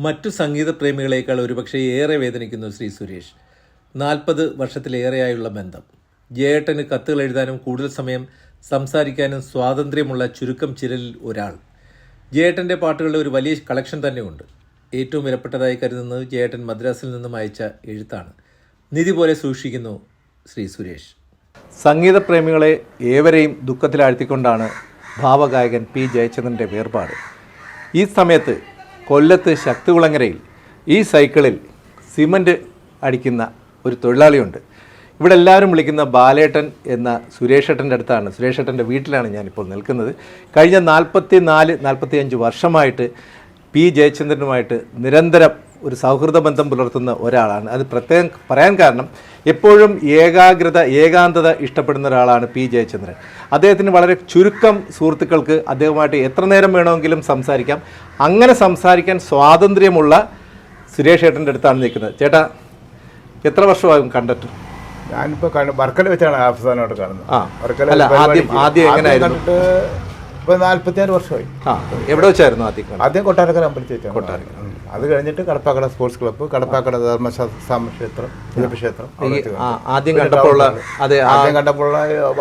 മറ്റു സംഗീത പ്രേമികളേക്കാൾ ഒരുപക്ഷെ ഏറെ വേദനിക്കുന്നു ശ്രീ സുരേഷ്. നാൽപ്പത് വർഷത്തിലേറെയായുള്ള ബന്ധം. ജയേട്ടന് കത്തുകൾ എഴുതാനും കൂടുതൽ സമയം സംസാരിക്കാനും സ്വാതന്ത്ര്യമുള്ള ചുരുക്കം ചിരലിൽ ഒരാൾ. ജയേട്ടന്റെ പാട്ടുകളുടെ ഒരു വലിയ കളക്ഷൻ തന്നെയുണ്ട്. ഏറ്റവും വിലപ്പെട്ടതായി കരുതുന്നത് ജയേട്ടൻ മദ്രാസിൽ നിന്നും അയച്ച എഴുത്താണ്. നിധി പോലെ സൂക്ഷിക്കുന്നു ശ്രീ സുരേഷ്. സംഗീത പ്രേമികളെ ഏവരെയും ദുഃഖത്തിലാഴ്ത്തിക്കൊണ്ടാണ് ഭാവഗായകൻ പി ജയചന്ദ്രന്റെ വേർപാട്. ഈ സമയത്ത് കൊല്ലത്ത് ശക്തികുളങ്ങരയിൽ ഈ സൈക്കിളിൽ സിമന്റ് അടിക്കുന്ന ഒരു തൊഴിലാളിയുണ്ട്. ഇവിടെ എല്ലാവരും വിളിക്കുന്ന ബാലേട്ടൻ എന്ന സുരേഷേട്ടന്റെ അടുത്താണ്. സുരേഷേട്ടന്റെ വീട്ടിലാണ് ഞാനിപ്പോൾ നിൽക്കുന്നത്. കഴിഞ്ഞ നാൽപ്പത്തി നാല് നാൽപ്പത്തി അഞ്ച് വർഷമായിട്ട് പി ജയചന്ദ്രനുമായിട്ട് നിരന്തരം ഒരു സൗഹൃദ ബന്ധം പുലർത്തുന്ന ഒരാളാണ്. അത് പ്രത്യേകം പറയാൻ കാരണം എപ്പോഴും ഏകാഗ്രത ഏകാന്തത ഇഷ്ടപ്പെടുന്ന ഒരാളാണ് പി ജയചന്ദ്രൻ അദ്ദേഹത്തിന് വളരെ ചുരുക്കം സുഹൃത്തുക്കൾക്ക് അദ്ദേഹവുമായിട്ട് എത്ര നേരം വേണമെങ്കിലും സംസാരിക്കാം അങ്ങനെ സംസാരിക്കാൻ സ്വാതന്ത്ര്യമുള്ള സുരേഷ് ഏട്ടന്റെ അടുത്താണ് നിൽക്കുന്നത് ചേട്ടാ എത്ര വർഷമാകും കണ്ടിട്ട് ഞാനിപ്പോൾ വർക്കല വെച്ചാണ് അവസാനമായിട്ട് കാണുന്നത് ആ. വർക്കല ആദ്യം-. ആദ്യം എങ്ങനെയായിരുന്നു? ഇപ്പൊ നാല്പത്തിയാറ് വർഷമായി. എവിടെ വെച്ചായിരുന്നു ആദ്യം ആദ്യം കൊട്ടാരക്കര അമ്പലത്തിൽ വെച്ചാണ് കൊട്ടാരക്കര. അത് കഴിഞ്ഞിട്ട് കടപ്പാക്കട സ്പോർട്സ് ക്ലബ്ബ് കടപ്പാക്കട ധർമ്മശാസ്ത്ര ക്ഷേത്രം ആ, ആദ്യം കണ്ടപ്പോൾ ആദ്യം കണ്ടപ്പോൾ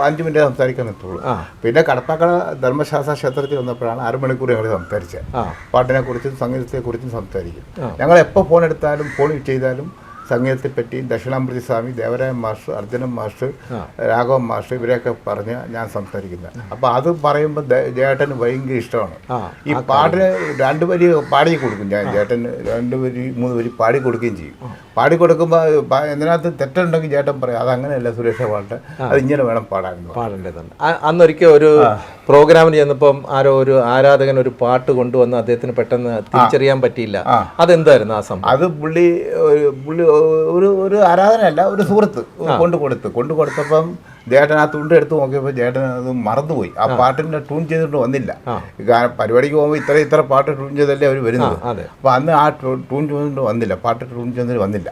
അഞ്ചു മിനിറ്റ് സംസാരിക്കാൻ എത്തുള്ളൂ പിന്നെ കടപ്പാക്കട ധർമ്മശാസ്ത്ര ക്ഷേത്രത്തിൽ വന്നപ്പോഴാണ് അരമണിക്കൂർ ഞങ്ങൾ സംസാരിച്ചത്. പാട്ടിനെ കുറിച്ചും സംഗീതത്തെ കുറിച്ചും സംസാരിക്കും ഞങ്ങൾ എപ്പോൾ ഫോൺ എടുത്താലും ഫോൺ ചെയ്താലും സംഗീതത്തെ പറ്റി Dakshinamoorthy Swami Devaraya master Arjunan master Raghavan master ഇവരെയൊക്കെ പറഞ്ഞ് ഞാൻ സംസാരിക്കുന്നത് അപ്പൊ അത് പറയുമ്പോൾ ജേട്ടന് ഭയങ്കര ഇഷ്ടമാണ്. ഈ പാട്ടിന് രണ്ട് വരി പാടി കൊടുക്കും ഞാൻ. ജേട്ടന് രണ്ട് വരി മൂന്ന് വരി പാടി കൊടുക്കുകയും ചെയ്യും. പാടി കൊടുക്കുമ്പോൾ എന്തിനകത്ത് തെറ്റുണ്ടെങ്കിൽ ചേട്ടൻ പറയും അത് അങ്ങനെയല്ല സുരേഷ പാട്ട്. അത് ഇങ്ങനെ വേണം പാടാൻ പാടേണ്ടതാണ്. പാടേണ്ടതുണ്ട്. അന്നൊരിക്കൽ ഒരു പ്രോഗ്രാമിന് ചെന്നപ്പം ആരോ ഒരു ആരാധകൻ ഒരു പാട്ട് കൊണ്ടുവന്ന് അദ്ദേഹത്തിന് പെട്ടെന്ന് തിരിച്ചറിയാൻ പറ്റിയില്ല. അതെന്തായിരുന്നു ആ സംഭവം? അത് പുള്ളി ഒരു പുള്ളി ഒരു ഒരു ആരാധനയല്ല ഒരു സുഹൃത്ത് കൊണ്ടു കൊടുത്ത്. കൊണ്ടു കൊടുത്തപ്പം ജേട്ടൻ ആ തുണ്ട് എടുത്ത് നോക്കിയപ്പോൾ ജേട്ടൻ അത് മറന്നുപോയി. ആ പാട്ടിന്റെ ട്യൂൺ ചെയ്തിട്ട് വന്നില്ല. പരിപാടിക്ക് പോകുമ്പോൾ ഇത്ര ഇത്ര പാട്ട് ട്യൂൺ ചെയ്തല്ലേ അവർ വരുന്നത്. അപ്പോൾ അപ്പൊ അന്ന് ആ ട്യൂൺ ചെയ്തിട്ട് വന്നില്ല. പാട്ട് ട്യൂൺ ചെയ്തിട്ട് വന്നില്ല.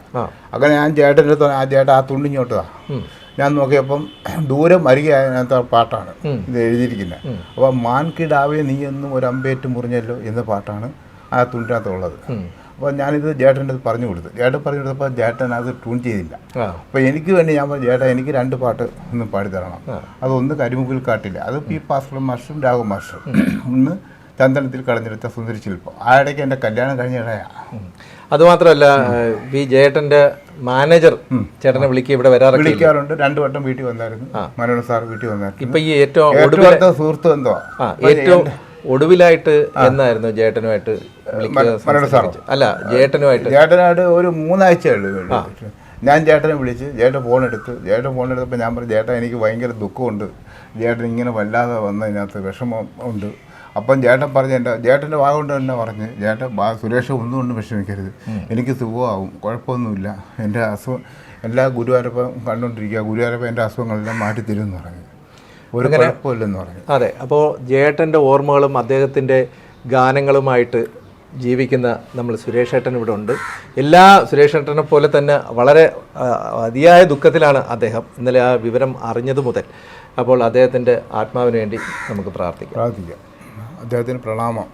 അങ്ങനെ ഞാൻ ചേട്ടന്റെ അടുത്ത് ആ ചേട്ടൻ ആ തുണ്ടിഞ്ഞോട്ടതാ ഞാൻ നോക്കിയപ്പം ദൂരം അരികെയാത്ത പാട്ടാണ് ഇത് എഴുതിയിരിക്കുന്നത്. അപ്പോൾ മാൻകിടാവേ നീ എന്നും ഒരു അമ്പേറ്റ് മുറിഞ്ഞല്ലോ എന്ന പാട്ടാണ് ആ തുണ്ടിനകത്തുള്ളത് അപ്പോൾ ഞാനിത് ജേട്ടന്റെ അടുത്ത് പറഞ്ഞു കൊടുത്തു. ജേട്ടൻ പറഞ്ഞു കൊടുത്തപ്പോൾ ജേട്ടൻ അത് ട്യൂൺ ചെയ്തില്ല. അപ്പോൾ എനിക്ക് വേണ്ടി ഞാൻ പറഞ്ഞു ജേട്ടൻ എനിക്ക് രണ്ട് പാട്ട് ഒന്ന് പാടിത്തരണം അതൊന്ന് കരിമുകിൽ കാട്ടില്ല. അത് പി ഭാസ്കരൻ മാഷും രാഘവ മാഷും. ഒന്ന് ചന്ദനത്തിൽ കളഞ്ഞെടുത്ത സുന്ദരി ശില്പം. ആ ഇടയ്ക്ക് എന്റെ കല്യാണം കഴിഞ്ഞ ഇടയാണ് അതുമാത്രമല്ല വി ജയേട്ടന്റെ മാനേജർ ചേട്ടനെ വിളിക്കുക ഇവിടെ വരാറുണ്ട്? വിളിക്കാറുണ്ട്. രണ്ടു വട്ടം വീട്ടിൽ വന്നായിരുന്നു. മനോഹർ സാർ വീട്ടിൽ വന്നായിരുന്നു. ഇപ്പൊ ഈ ഏറ്റവും ഒടുവിലത്തെ സുഹൃത്ത് എന്തോ ഏറ്റവും ഒടുവിലായിട്ട് എന്നായിരുന്നു ജയേട്ടനുമായിട്ട് വിളിക്കുക മനോഹർ സംസാരിച്ചത്? അല്ല ജയേട്ടനുമായിട്ട്. ജേട്ടനായിട്ട് ഒരു മൂന്നാഴ്ചയുള്ളൂ ഞാൻ ജേട്ടനെ വിളിച്ച് ജേട്ടൻ ഫോൺ എടുത്ത് ജേട്ടൻ ഫോൺ എടുത്തപ്പോൾ ഞാൻ പറഞ്ഞു ജേട്ടൻ എനിക്ക് ഭയങ്കര ദുഃഖമുണ്ട്. ചേട്ടൻ ഇങ്ങനെ വല്ലാതെ വന്നതിനകത്ത് വിഷമം ഉണ്ട്. അപ്പം ചേട്ടൻ പറഞ്ഞ എന്റെ ചേട്ടന്റെ വാ കൊണ്ട് തന്നെ പറഞ്ഞ് ചേട്ടൻ സുരേഷ് ഒന്നും ഒന്നും വിഷമിക്കരുത്. എനിക്ക് സുഖമാവും കുഴപ്പമൊന്നുമില്ല. എന്റെ അസുഖം എല്ലാ ഗുരുവായൂരപ്പം കണ്ടുകൊണ്ടിരിക്കുക ഗുരുവായൂരപ്പം എന്റെ അസുഖങ്ങളെല്ലാം മാറ്റി തരുമെന്ന് പറഞ്ഞു. ഒരു കുഴപ്പമില്ലെന്ന് പറഞ്ഞു. അതെ അപ്പോൾ ജേട്ടന്റെ ഓർമ്മകളും അദ്ദേഹത്തിന്റെ ഗാനങ്ങളുമായിട്ട് ജീവിക്കുന്ന നമ്മൾ സുരേഷ് ഏട്ടൻ ഇവിടെ ഉണ്ട്. എല്ലാ സുരേഷ് ഏട്ടനെ പോലെ തന്നെ വളരെ അതിയായ ദുഃഖത്തിലാണ് അദ്ദേഹം. ഇന്നലെ ആ വിവരം അറിഞ്ഞത് മുതൽ അപ്പോൾ അദ്ദേഹത്തിന്റെ ആത്മാവിന് വേണ്ടി നമുക്ക് പ്രാർത്ഥിക്കാം. പ്രാർത്ഥിക്കാം. അദ്ദേഹത്തിന് പ്രണാമം.